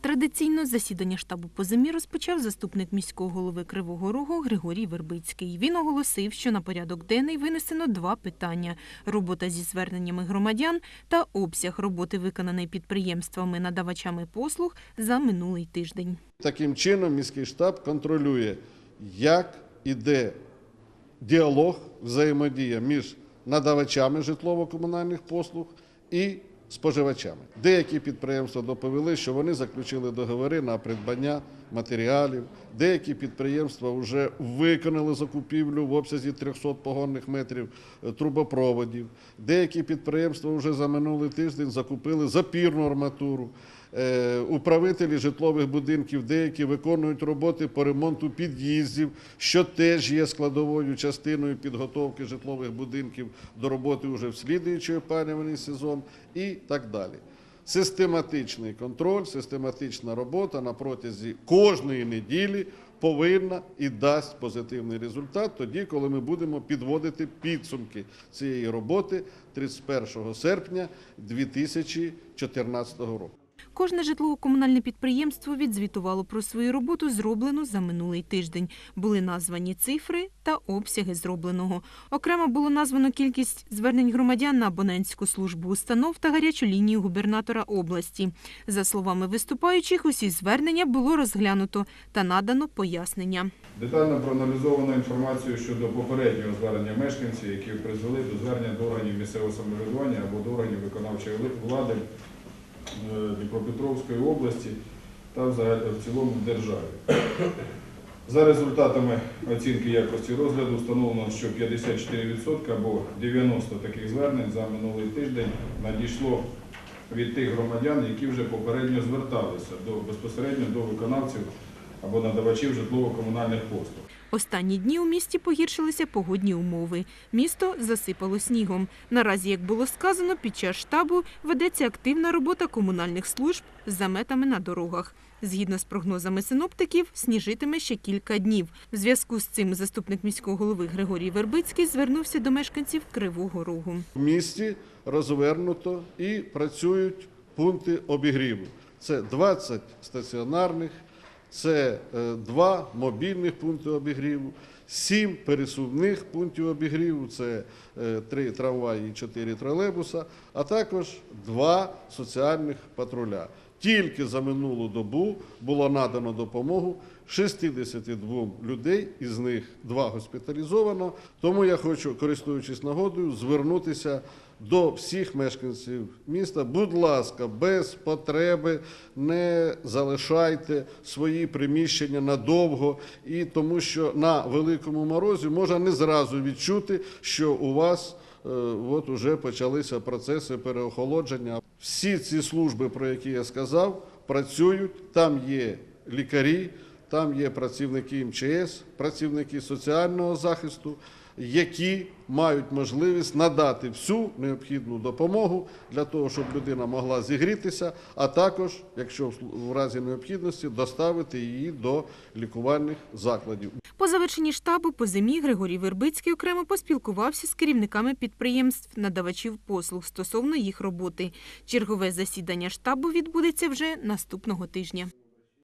Традиційно засідання штабу по зимі розпочав заступник міського голови Кривого Рогу Григорій Вербицький. Він оголосив, що на порядок денний винесено два питання: робота зі зверненнями громадян та обсяг роботи, виконаної підприємствами надавачами послуг за минулий тиждень. Таким чином, міський штаб контролює, як іде діалог, взаємодія між надавачами житлово-комунальних послуг і споживачами. Деякі підприємства доповіли, що вони заключили договори на придбання матеріалів. Деякі підприємства вже виконали закупівлю в обсязі 300 погонних метрів е, трубопроводів. Деякі підприємства вже за минулий тиждень закупили запірну арматуру. Е, Управителі житлових будинків деякі виконують роботи по ремонту під'їздів, що теж є складовою частиною підготовки житлових будинків до роботи вже в слідуючий опалювальний сезон і так далі. Систематичний контроль, систематична робота на протязі кожної неділі повинна і дасть позитивний результат тоді, коли ми будемо підводити підсумки цієї роботи 31 серпня 2014 року. Кожне житлово-комунальне підприємство відзвітувало про свою роботу, зроблену за минулий тиждень. Були названі цифри та обсяги зробленого. Окремо було названо кількість звернень громадян на абонентську службу установ та гарячу лінію губернатора області. За словами виступаючих, усі звернення було розглянуто та надано пояснення. Детально проаналізовано інформацію щодо попереднього звернення мешканців, які призвели до звернення до органів місцевого самоврядування або до органів виконавчої влади Дніпропетровської області та в цілому державі. За результатами оцінки якості розгляду встановлено, що 54% або 90 таких звернень за минулий тиждень надійшло від тих громадян, які вже попередньо зверталися до безпосередньо до виконавців або надавачів житлово-комунальних послуг. Останні дні у місті погіршилися погодні умови. Місто засипало снігом. Наразі, як було сказано, під час штабу ведеться активна робота комунальних служб з заметами на дорогах. Згідно з прогнозами синоптиків, сніжитиме ще кілька днів. В зв'язку з цим заступник міського голови Григорій Вербицький звернувся до мешканців Кривого Рогу. В місті розвернуто і працюють пункти обігріву. Це 20 стаціонарних, це е, два мобільних пункти обігріву, сім пересувних пунктів обігріву, це е, три трамваї і чотири тролейбуса, а також два соціальних патруля. Тільки за минулу добу було надано допомогу 62 людей, із них два госпіталізовано. Тому я хочу, користуючись нагодою, звернутися до всіх мешканців міста. Будь ласка, без потреби не залишайте свої приміщення надовго, і тому що на великому морозі можна не зразу відчути, що у вас. е, От уже почалися процеси переохолодження. Всі ці служби, про які я сказав, працюють. Там є лікарі, там є працівники МЧС, працівники соціального захисту, які мають можливість надати всю необхідну допомогу для того, щоб людина могла зігрітися, а також, якщо в разі необхідності, доставити її до лікувальних закладів. По завершенні штабу по зимі Григорій Вербицький окремо поспілкувався з керівниками підприємств, надавачів послуг стосовно їх роботи. Чергове засідання штабу відбудеться вже наступного тижня.